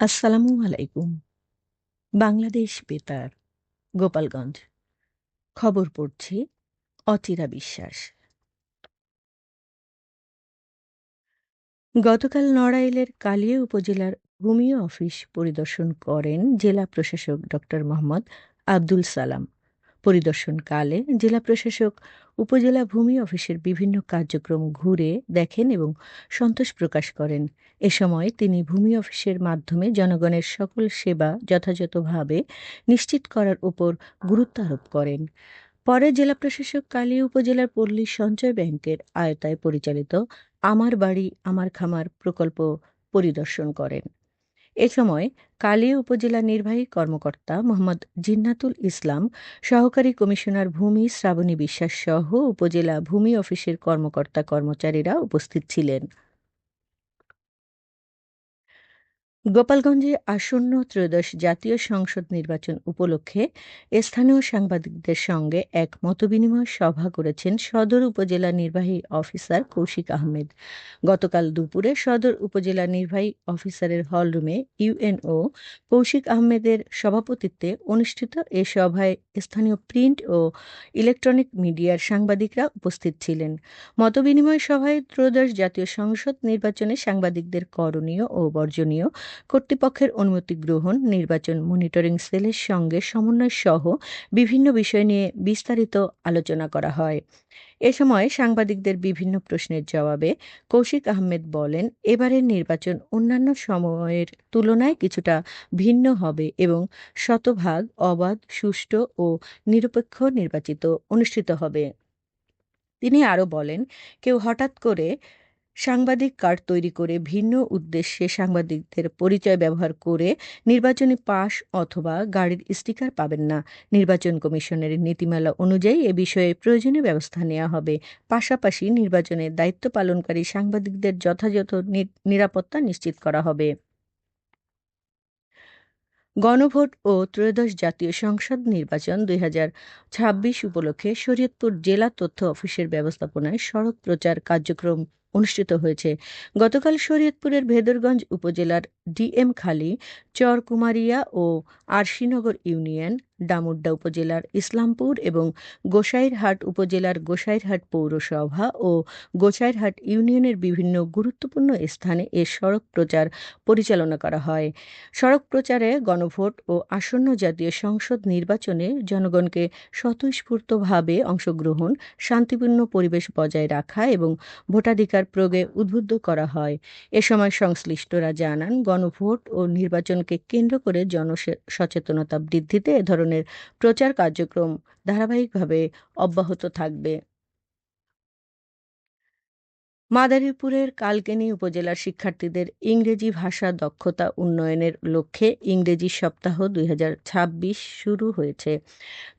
আসসালামু আলাইকুম। বাংলাদেশ বেতার, গোপালগঞ্জ। খবর পড়ছে অচিরা বিশ্বাস। গতকাল নড়াইলের কালিয়া উপজেলার ভূমি অফিস পরিদর্শন করেন জেলা প্রশাসক ডক্টর মোহাম্মদ আব্দুল সালাম। পরিদর্শনকালে জেলা প্রশাসক, উপজেলা ভূমি অফিসের বিভিন্ন কার্যক্রম ঘুরে দেখেন এবং সন্তোষ প্রকাশ করেন। এ সময় তিনি ভূমি অফিসের মাধ্যমে জনগণের সকল সেবা যথাযথভাবে নিশ্চিত করার উপর গুরুত্ব আরোপ করেন। পরে জেলা প্রশাসক কালী উপজেলার পল্লী সঞ্চয় ব্যাংকের আয়তায় পরিচালিত আমার বাড়ি আমার খামার প্রকল্প পরিদর্শন করেন। এ সময় কালিয়া উপজেলা নির্বাহী কর্মকর্তা মোহাম্মদ জিন্নাতুল ইসলাম, সহকারী কমিশনার ভূমি শ্রাবণী বিশ্বাস সহ উপজেলা ভূমি অফিসের কর্মকর্তা কর্মচারীরা উপস্থিত ছিলেন। গোপালগঞ্জে আসন্ন ত্রয়োদশ জাতীয় সংসদ নির্বাচন উপলক্ষে স্থানীয় সাংবাদিকদের সঙ্গে এক মতবিনিময় সভা করেছেন সদর উপজেলা নির্বাহী অফিসার কৌশিক আহমেদ। গতকাল দুপুরে সদর উপজেলা নির্বাহী অফিসারের হলরুমে ইউএনও কৌশিক আহমেদের সভাপতিত্বে অনুষ্ঠিত এ সভায় স্থানীয় প্রিন্ট ও ইলেকট্রনিক মিডিয়ার সাংবাদিকরা উপস্থিত ছিলেন। মতবিনিময় সভায় ত্রয়োদশ জাতীয় সংসদ নির্বাচনে সাংবাদিকদের করণীয় ও বর্জনীয় কর্তৃপক্ষের অনুমতি গ্রহণ, নির্বাচন মনিটরিং সেলের সঙ্গে সমন্বয় সহ বিভিন্ন বিষয় নিয়ে বিস্তারিত আলোচনা করা হয়। এ সময় সাংবাদিকদের বিভিন্ন প্রশ্নের জবাবে কৌশিক আহমেদ বলেন, এবারের নির্বাচন অন্যান্য সময়ের তুলনায় কিছুটা ভিন্ন হবে এবং শতভাগ অবাধ, সুষ্ঠু ও নিরপেক্ষ নির্বাচিত অনুষ্ঠিত হবে। তিনি আরও বলেন, কেউ হঠাৎ করে সাংবাদিক কার্ড তৈরি করে ভিন্ন উদ্দেশ্যে সাংবাদিকদের পরিচয় ব্যবহার করে নির্বাচনী পাশ অথবা গাড়ির স্টিকার পাবেন না। নির্বাচন কমিশনের নীতিমালা অনুযায়ী এ বিষয়ে প্রয়োজনীয় ব্যবস্থা নেওয়া হবে। পাশাপাশি নির্বাচনে দায়িত্ব পালনকারী সাংবাদিকদের যথাযথ নিরাপত্তা নিশ্চিত করা হবে। গণভোট ও ত্রয়োদশ জাতীয় সংসদ নির্বাচন দুই হাজার ছাব্বিশ উপলক্ষে শরীয়তপুর জেলা তথ্য অফিসের ব্যবস্থাপনায় সড়ক প্রচার কার্যক্রম অনুষ্ঠিত হয়েছে। গতকাল শরীয়তপুরের ভেদরগঞ্জ উপজেলার ডিএম খালি, চরকুমারিয়া ও আরশিনগর ইউনিয়ন ডামুড্ডা উপজেলার ইসলামপুর এবং গোসাইরহাট উপজেলার গোসাইরহাট পৌরসভা ও গোসাইরহাট ইউনিয়নের বিভিন্ন গুরুত্বপূর্ণ স্থানে এ সড়ক প্রচার পরিচালনা করা হয়। সড়ক প্রচারে গণভোট ও আসন্ন জাতীয় সংসদ নির্বাচনে জনগণকে স্বতঃস্ফূর্তভাবে অংশগ্রহণ, শান্তিপূর্ণ পরিবেশ বজায় রাখা এবং ভোটাধিকার প্রয়োগে উদ্বুদ্ধ করা হয়। এ সময় সংশ্লিষ্টরা জানান, গণভোট ও নির্বাচনকে কেন্দ্র করে জনসচেতনতা বৃদ্ধিতে এ ধরনের প্রচার কার্যক্রম ধারাবাহিকভাবে অব্যাহত থাকবে। মাদারীপুরের কালকেনি উপজেলার শিক্ষার্থীদের ইংরেজি ভাষা দক্ষতা উন্নয়নের লক্ষ্যে ইংরেজি সপ্তাহ দুই হাজার ছাব্বিশ শুরু হয়েছে।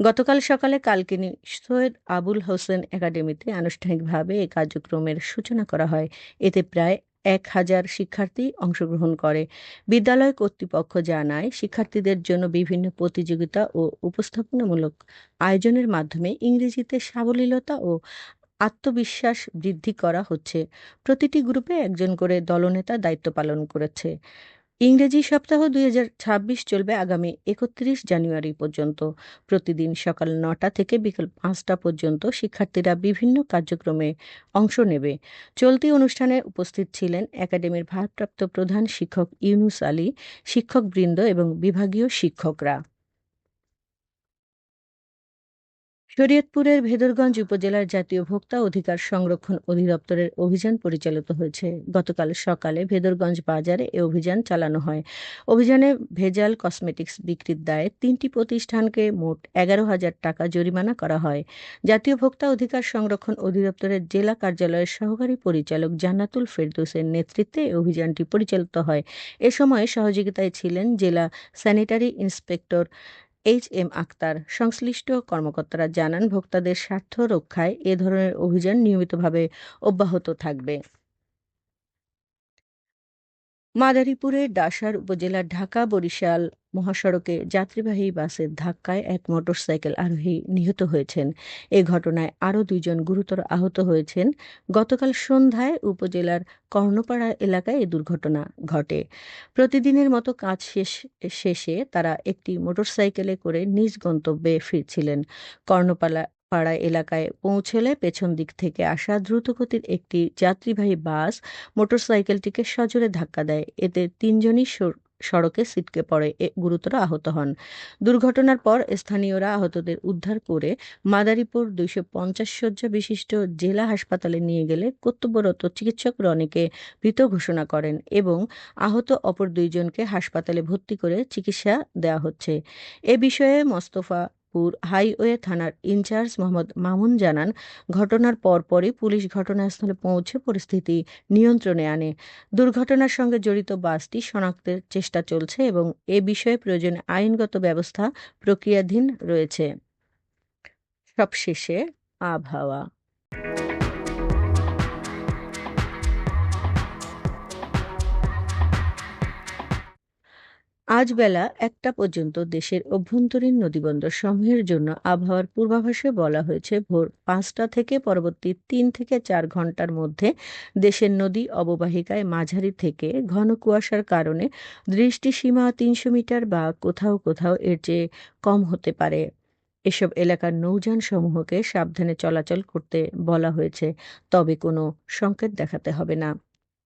গতকাল সকালে কালকেনি সৈয়দ আবুল হোসেন একাডেমিতে আনুষ্ঠানিকভাবে এ কার্যক্রমের সূচনা করা হয়। এতে প্রায় এক হাজার শিক্ষার্থী অংশগ্রহণ করে। বিদ্যালয় কর্তৃপক্ষ জানায়, শিক্ষার্থীদের জন্য বিভিন্ন প্রতিযোগিতা ও উপস্থাপনামূলক আয়োজনের মাধ্যমে ইংরেজিতে সাবলীলতা ও আত্মবিশ্বাস বৃদ্ধি করা হচ্ছে। প্রতিটি গ্রুপে একজন করে দলনেতা দায়িত্ব পালন করেছে। ইংরেজি সপ্তাহ দুই হাজার ছাব্বিশ চলবে আগামী একত্রিশ জানুয়ারি পর্যন্ত। প্রতিদিন সকাল নটা থেকে বিকেল পাঁচটা পর্যন্ত শিক্ষার্থীরা বিভিন্ন কার্যক্রমে অংশ নেবে। চলতি অনুষ্ঠানে উপস্থিত ছিলেন একাডেমির ভারপ্রাপ্ত প্রধান শিক্ষক ইউনুস আলী, শিক্ষকবৃন্দ এবং বিভাগীয় শিক্ষকরা। শরীয়তপুরের ভেদরগঞ্জ উপজেলার জাতীয় ভোক্তা অধিকার সংরক্ষণ অধিদপ্তরের অভিযান পরিচালিত হয়েছে। গতকাল সকালে ভেদরগঞ্জ বাজারে এ অভিযান চালানো হয়। অভিযানে ভেজাল কসমেটিক্স বিক্রির দায়ে তিনটি প্রতিষ্ঠানকে মোট এগারো হাজার টাকা জরিমানা করা হয়। জাতীয় ভোক্তা অধিকার সংরক্ষণ অধিদপ্তরের জেলা কার্যালয়ের সহকারী পরিচালক জান্নাতুল ফেরদৌসের নেতৃত্বে অভিযানটি পরিচালিত হয়। এ সময় সহযোগিতায় ছিলেন জেলা sanitary inspector H M Akhtar, সংশ্লিষ্ট কর্মকর্তারা জানান, ভোক্তাদের স্বার্থ রক্ষায় এ ধরনের অভিযান নিয়মিতভাবে অব্যাহত থাকবে। মাদারীপুরের ডাসার উপজেলার ঢাকা বরিশাল মহাসড়কে যাত্রীবাহী বাসের ধাক্কায় এক মোটরসাইকেল আরোহী নিহত হয়েছেন। এ ঘটনায় আরও দুইজন গুরুতর আহত হয়েছেন। গতকাল সন্ধ্যায় উপজেলার কর্ণপাড়া এলাকায় এ দুর্ঘটনা ঘটে। প্রতিদিনের মতো কাজ শেষ, শেষে তারা একটি মোটরসাইকেলে করে নিজ গন্তব্যে ফিরছিলেন। কর্ণপাড়া পাড়া এলাকায় পৌঁছলে পেছন দিক থেকে আসা দ্রুতগতির একটি যাত্রীবাহী বাস মোটরসাইকেলটিকে সজোরে ধাক্কা দেয়। এতে তিনজনই সড়কে ছিটকে পড়ে গুরুতর আহত হন। দুর্ঘটনার পর স্থানীয়রা আহতদের উদ্ধার করে মাদারীপুর দুইশো পঞ্চাশ শয্যা বিশিষ্ট জেলা হাসপাতালে নিয়ে গেলে কর্তব্যরত চিকিৎসক রনিকে মৃত ঘোষণা করেন এবং আহত অপর দুইজনকে হাসপাতালে ভর্তি করে চিকিৎসা দেওয়া হচ্ছে। এ বিষয়ে মোস্তফা পুর হাইওয়ে থানার ইনচার্জ মোহাম্মদ মামুন জানান, ঘটনার পরপরই পুলিশ ঘটনাস্থলে পৌঁছে পরিস্থিতি নিয়ন্ত্রণে আনে। দুর্ঘটনার সঙ্গে জড়িত বাসটি শনাক্তের চেষ্টা চলছে এবং এ বিষয়ে প্রয়োজনে আইনগত ব্যবস্থা প্রক্রিয়াধীন রয়েছে। সবশেষে আবহাওয়া। আজ বেলা একটা পর্যন্ত দেশের অভ্যন্তরীণ নদীবন্দর সমূহের জন্য আবহাওয়ার পূর্বাভাসে বলা হয়েছে, ভোর পাঁচটা থেকে পরবর্তী তিন থেকে চার ঘণ্টার মধ্যে দেশের নদী অববাহিকায় মাঝারি থেকে ঘন কুয়াশার কারণে দৃষ্টিসীমা তিনশো মিটার বা কোথাও কোথাও এর চেয়ে কম হতে পারে। এসব এলাকার নৌযান সমূহকে সাবধানে চলাচল করতে বলা হয়েছে, তবে কোনো সংকেত দেখাতে হবে না।